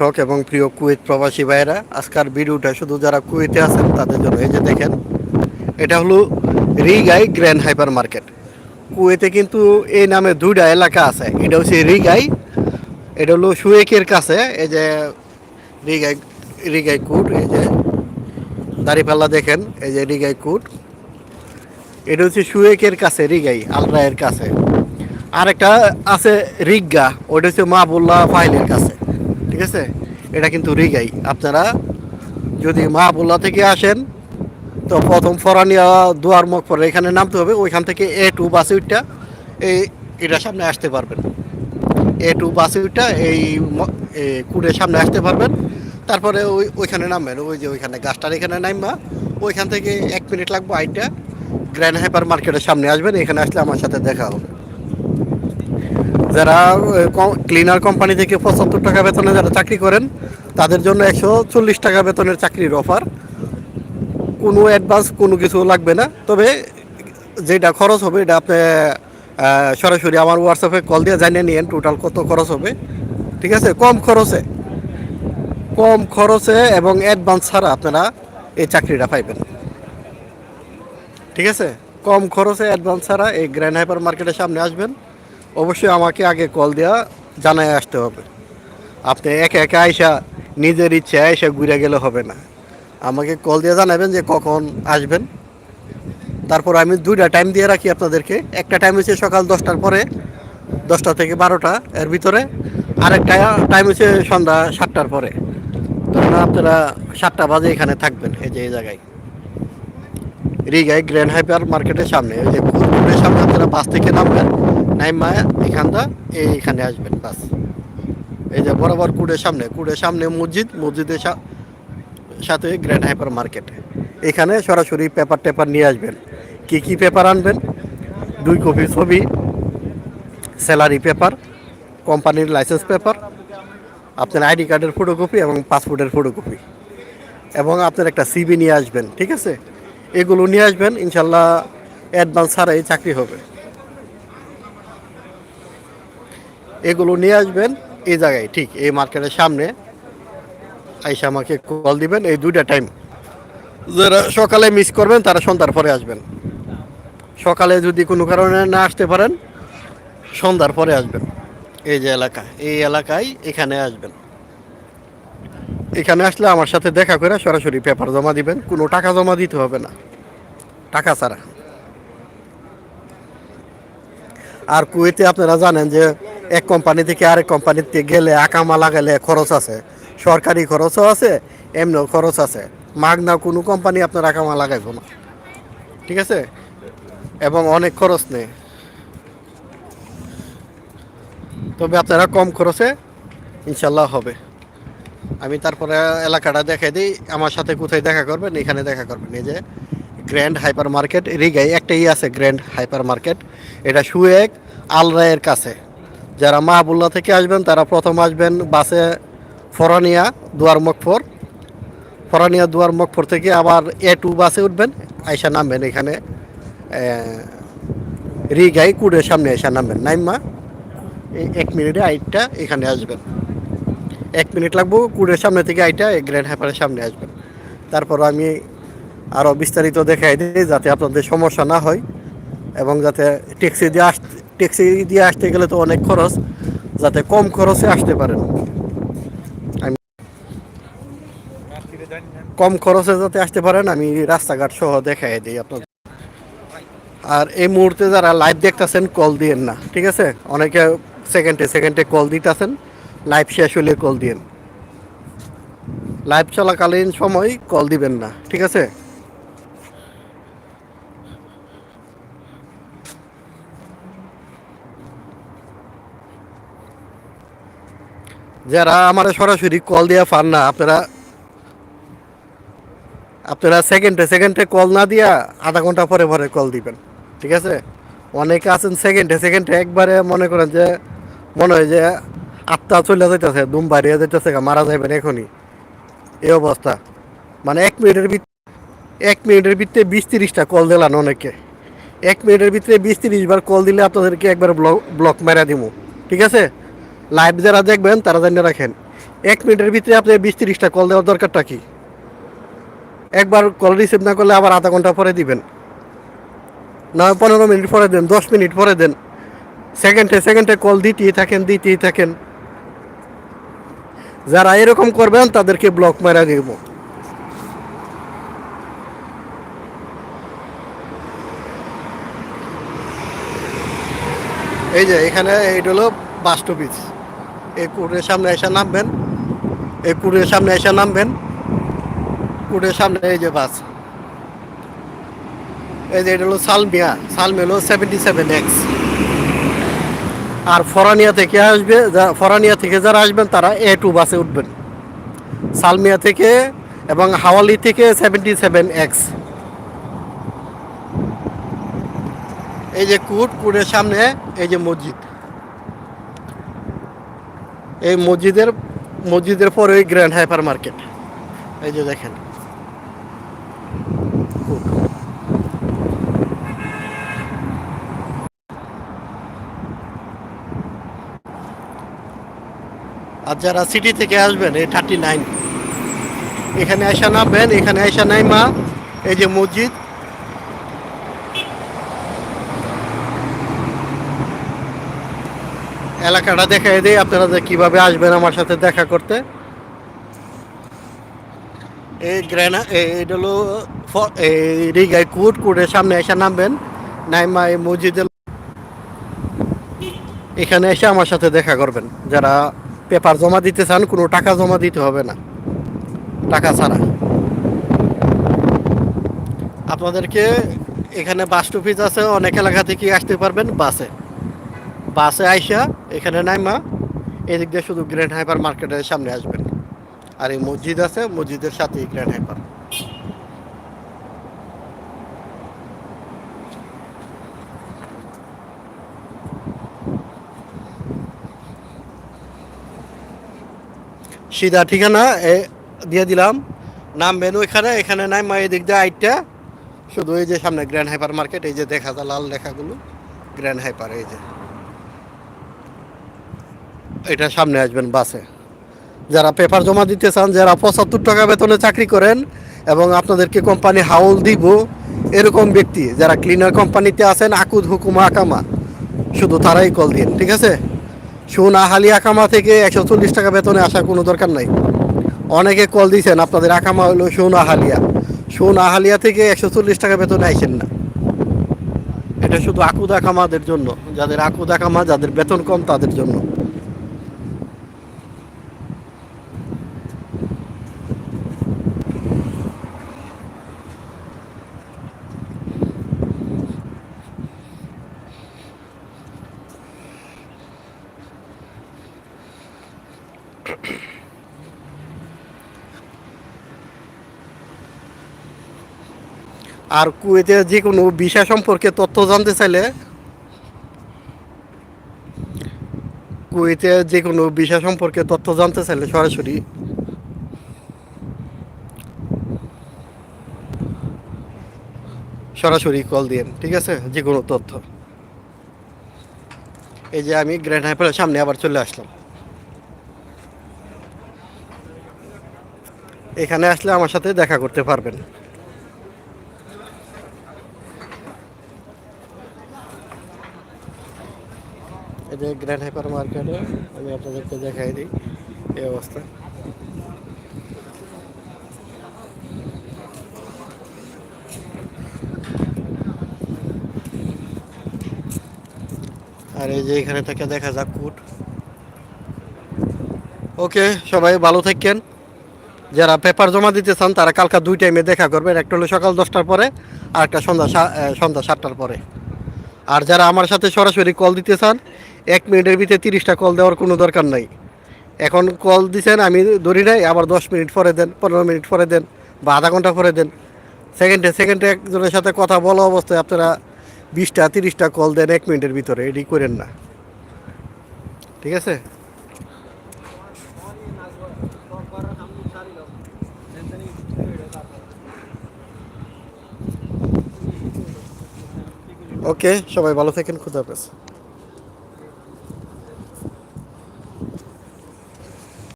দর্শক এবং প্রিয় কুয়েত প্রবাসী ভাইয়েরা, আজকের ভিডিওটা শুধু যারা কুয়েতে আছেন, তাদের জন্য এই যে দেখেন, এটা হলো রিগাই গ্র্যান্ড হাইপার মার্কেট কুয়েতে কিন্তু এই নামে দুইটা এলাকা আছে, এটা হচ্ছে রিগাই, এটা হলো সুয়েকের কাছে, এই যে রিগাই রিগাই কুট, এই যে দাড়িপাল্লা দেখেন, এই যে রিগাই কুট। এটা হচ্ছে সুয়েকের কাছে, রিগাই আলরায়ের কাছে। আরেকটা আছে রিগা ওটা হচ্ছে মাহবুল্লাহ ফাইলের কাছে। ঠিক আছে? এটা কিন্তু রিগাই। আপনারা যদি মাহবুল্লাহ থেকে আসেন, তো প্রথম ফরানিয়া দুয়ার মুখ পরে এখানে নামতে হবে। ওইখান থেকে এ টু বাসে এই এটার সামনে আসতে পারবেন। এ টু বাসে এই কুড়ের সামনে আসতে পারবেন। তারপরে ওই ওইখানে নামবেন। ওই যে ওইখানে গাছটার এখানে নামবা। ওইখান থেকে এক মিনিট লাগবে আইটা গ্র্যান্ড হাইপার মার্কেটের সামনে আসবেন। এখানে আসলে আমার সাথে দেখা হবে। যারা ক্লিনার কোম্পানি থেকে পঁচাত্তর টাকা বেতনে যারা চাকরি করেন, তাদের জন্য একশো চল্লিশ টাকা বেতনের চাকরির অফার কোনো অ্যাডভান্স কোনো কিছু লাগবে না। তবে যেটা খরচ হবে, এটা আপনি সরাসরি আমার হোয়াটসঅ্যাপে কল দিয়ে জানিয়ে নিয়েন টোটাল কত খরচ হবে। ঠিক আছে? কম খরচে কম খরচে এবং অ্যাডভান্স ছাড়া আপনারা এই চাকরিটা পাইবেন। ঠিক আছে? কম খরচে অ্যাডভান্স ছাড়া এই গ্র্যান্ড হাইপার মার্কেটের সামনে আসবেন। অবশ্যই আমাকে আগে কল দেওয়া জানায় আসতে হবে। আপনি একে একে আইসা, নিজের ইচ্ছে আইসা ঘুরে গেলে হবে না। আমাকে কল দিয়ে জানাবেন যে কখন আসবেন। তারপর আমি দুইটা টাইম দিয়ে রাখি আপনাদেরকে। একটা টাইম হচ্ছে সকাল দশটার পরে, দশটা থেকে বারোটা এর ভিতরে। আরেকটা টাইম হচ্ছে সন্ধ্যা সাতটার পরে। তখন আপনারা সাতটা বাজে এখানে থাকবেন, এই যে এই জায়গায়। রিগাই গ্র্যান্ড হাইপার মার্কেটের সামনে, ওই যে সামনে আপনারা বাস থেকে নামবেন নাইমা এখানটা এইখানে আসবেন, বাস। এই যে বরাবর কুড়ের সামনে কুড়ের সামনে মসজিদ, মসজিদের সাথে গ্র্যান্ড হাইপার মার্কেট। এখানে সরাসরি পেপার টেপার নিয়ে আসবেন। কি কি পেপার আনবেন? দুই কপি ছবি, স্যালারি পেপার, কোম্পানির লাইসেন্স পেপার, আপনার আইডি কার্ডের ফটোকপি এবং পাসপোর্টের ফটোকপি। এবং আপনার একটা সিবি নিয়ে আসবেন, ঠিক আছে? এগুলো নিয়ে আসবেন, ইনশাল্লাহ অ্যাডভান্স ছাড়াই চাকরি হবে। এগুলো নিয়ে আসবেন, এই জায়গায়, ঠিক, এই মার্কেটের সামনে। আইসা আমাকে কল দিবেন, এই দুইটা টাইম যারা সকালে মিস করবেন, তারা সন্ধ্যার পরে আসবেন। সকালে যদি কোনো কারণে না আসতে পারেন, সন্ধ্যার পরে আসবেন। এই যে এলাকা, এই এলাকায় এখানে আসবেন। এখানে আসলে আমার সাথে দেখা করে সরাসরি পেপার জমা দিবেন, কোনো টাকা জমা দিতে হবে না, টাকা ছাড়া। আর কুয়েতে আপনারা জানেন যে এক কোম্পানি থেকে আরেক কোম্পানিতে গেলে আকামা লাগালে খরচ আছে। সরকারি খরচও আছে, এমনিও খরচ আছে। মাগনা কোনো কোম্পানি আপনার আকামা লাগাইব না। ঠিক আছে? এবং অনেক খরচ নেই। তবে আপনারা কম খরচে ইনশাল্লাহ হবে। আমি তারপরে এলাকাটা দেখাই দিই। আমার সাথে কোথায় দেখা করবেন, এখানে দেখা করবেন। এই যে গ্র্যান্ড হাইপার মার্কেট রিগাই, একটাই আছে গ্র্যান্ড হাইপার মার্কেট এটা সুয়েক আলরায়ের কাছে। যারা মাহবুল্লা থেকে আসবেন, তারা প্রথম আসবেন বাসে ফরানিয়া দুয়ার মকফর। ফরানিয়া দুয়ার মকফর থেকে আবার এ টু বাসে উঠবেন, আইসা নামবেন এখানে রিগাই কুড়ের সামনে এসে নামবেন। নাইমা এক মিনিটে আইটটা এখানে আসবেন। এক মিনিট লাগবো কুড়ের সামনে থেকে আইটা গ্র্যান্ড হ্যাপারের সামনে আসবেন। তারপর আমি আরও বিস্তারিত দেখাই দিই, যাতে আপনাদের সমস্যা না হয়, এবং যাতে ট্যাক্সি দিয়ে আসতে ট্যাক্সি দিয়ে আসতে গেলে তো অনেক খরচ, যাতে কম খরচে আসতে পারেন। কম খরচে যাতে আসতে পারেন, আমি রাস্তাঘাট সহ দেখাই দিই আপনাদের। আর এই মুহূর্তে যারা লাইভ দেখতেছেন কল দিয়েন না, ঠিক আছে? অনেকে সেকেন্ডে সেকেন্ডে কল দিতেছেন লাইভ শেষ হলে কল দিয়েন। লাইভ চলাকালীন সময় কল দিবেন না, ঠিক আছে? যারা আমার সরাসরি কল দিয়ে পান না, আপনারা আপনারা সেকেন্ডে সেকেন্ডে কল না দিয়া আধা ঘণ্টা পরে পরে কল দিবেন, ঠিক আছে? অনেকে আছেন সেকেন্ডে সেকেন্ডে একবারে মনে করেন যে, মনে হয় যে আত্মা চলে যাইতেছে, দুম বাড়িয়ে যাইতেছে মারা যাইবেন এখনই। এই অবস্থা। মানে এক মিনিটের ভিত এক মিনিটের ভিতরে বিশ তিরিশটা কল দিলাম অনেকে। এক মিনিটের ভিতরে বিশ তিরিশ বার কল দিলে আপনাদেরকে একবার ব্লক ব্লক মেরা দিব ঠিক আছে? লাইভ যারা দেখবেন, তারা জানিয়ে রাখেন, এক মিনিটের ভিতরে আপনি বিশ তিরিশটা কল দেওয়ার দরকারটা কি? একবার কল রিসিভ না করলে আবার আধা ঘণ্টা পরে দিবেন। না পনেরো মিনিট পরে দেন, দশ মিনিট পরে দেন। সেকেন্ডে সেকেন্ডে কল দিতেই থাকেন দিতেই থাকেন। যারা এরকম করবেন, তাদেরকে ব্লক মেরা দিব। এই যে, এখানে এইটা হলো বাস স্টপিস এই কুড়ের সামনে এসে নামবেন। এই কুড়ের সামনে এসে নামবেন। কুড়ের সামনে এই যে বাস। এই যে এটা হলো সালমিয়া। সালমিয়া হলো সেভেন্টি সেভেন এক্স আর ফরানিয়া থেকে আসবে ফরানিয়া থেকে যারা আসবেন, তারা এ টু বাসে উঠবেন। সালমিয়া থেকে এবং হাওয়ালি থেকে সেভেন্টি সেভেন এক্স এই যে কুট, কুটের সামনে এই যে মসজিদ। এই মসজিদের মসজিদের পরে ওই গ্র্যান্ড হাইপার মার্কেট এই যে দেখেন। আর যারা সিটি থেকে আসবেন, এই থার্টি নাইন এখানে আসা নামবেন, এখানে আসা নাই মা এই যে মসজিদ এলাকাটা দেখাই দিই, আপনারা যে কীভাবে আসবেন আমার সাথে দেখা করতে। এই গ্রেনা এটা হলো এই রিগাই কুট, কুটের সামনে এসে নামবেন। নাইমা, এই মসজিদের এখানে এসে আমার সাথে দেখা করবেন। যারা পেপার জমা দিতে চান, কোনো টাকা জমা দিতে হবে না। টাকা ছাড়া। আপনাদেরকে এখানে বাস স্টপিজ আছে, অনেক এলাকা থেকে আসতে পারবেন বাসে। বাসে আইসা এখানে নাইমা, এদিক দিয়ে শুধু গ্র্যান্ড হাইপার মার্কেটের সামনে আসবেন। আর এই মসজিদ আছে, মসজিদের সাথেই গ্র্যান্ড হাইপার সিধা ঠিকানা দিয়ে দিলাম। নামবেন ওইখানে এখানে নাইমা এদিক দিয়ে আইটা, শুধু এই যে সামনে গ্র্যান্ড হাইপার মার্কেট এই যে দেখা যায় লাল লেখাগুলো। গ্র্যান্ড হাইপার এই যে। এটা সামনে আসবেন বাসে। যারা পেপার জমা দিতে চান, যারা পঁচাত্তর টাকা বেতনে চাকরি করেন এবং আপনাদেরকে কোম্পানি হাউল দিব, এরকম ব্যক্তি, যারা ক্লিনার কোম্পানিতে আছেন, আকুদ হুকুমা আকামা, শুধু তারাই কল দিন, ঠিক আছে? সোনা হালি আকামা থেকে একশো চল্লিশ টাকা বেতনে আসার কোনো দরকার নাই। অনেকে কল দিয়েছেন আপনাদের আকামা হলো সোনা হালিয়া সোনা হালিয়া থেকে একশো চল্লিশ টাকা বেতনে আইসেন না। এটা শুধু আকুদ আকামাদের জন্য, যাদের আকুদ আকামা, যাদের বেতন কম, তাদের জন্য। আর কুয়েতে যে কোনো বিষয় সম্পর্কে তথ্য জানতে চাইলে কুয়েতে যে কোনো বিষয় সম্পর্কে তথ্য জানতে চাইলে সরাসরি সরাসরি কল দিন ঠিক আছে? যে কোনো তথ্য। এই যে আমি গ্র্যান্ড হাইপারের সামনে আবার চলে আসলাম। এখানে আসলে আমার সাথে দেখা করতে পারবেন। এই যে গ্র্যান্ড হাইপার মার্কেটে আমি আপনাদেরকে দেখাই দিই এই অবস্থা। আর এই যে এখানে থেকে দেখা যাক কুট। ওকে, সবাই ভালো থাকেন যারা পেপার জমা দিতে চান, তারা কালকা দুই টাইমে দেখা করবেন। একটা হলো সকাল দশটার পরে, আর একটা সন্ধ্যা সন্ধ্যা সাতটার পরে। আর যারা আমার সাথে সরাসরি কল দিতে চান, এক মিনিটের ভিতরে তিরিশটা কল দেওয়ার কোনো দরকার নাই। এখন কল দিছেন, আমি ধরি নাই, আবার দশ মিনিট পরে দেন, পনেরো মিনিট পরে দেন, বা আধা ঘণ্টা পরে দেন। সেকেন্ডে সেকেন্ডে একজনের সাথে কথা বলা অবস্থায় আপনারা বিশটা, তিরিশটা কল দেন এক মিনিটের ভিতরে, এটি করেন না। ঠিক আছে? ওকে সবাই ভালো থাকেন খুদা হাফেজ।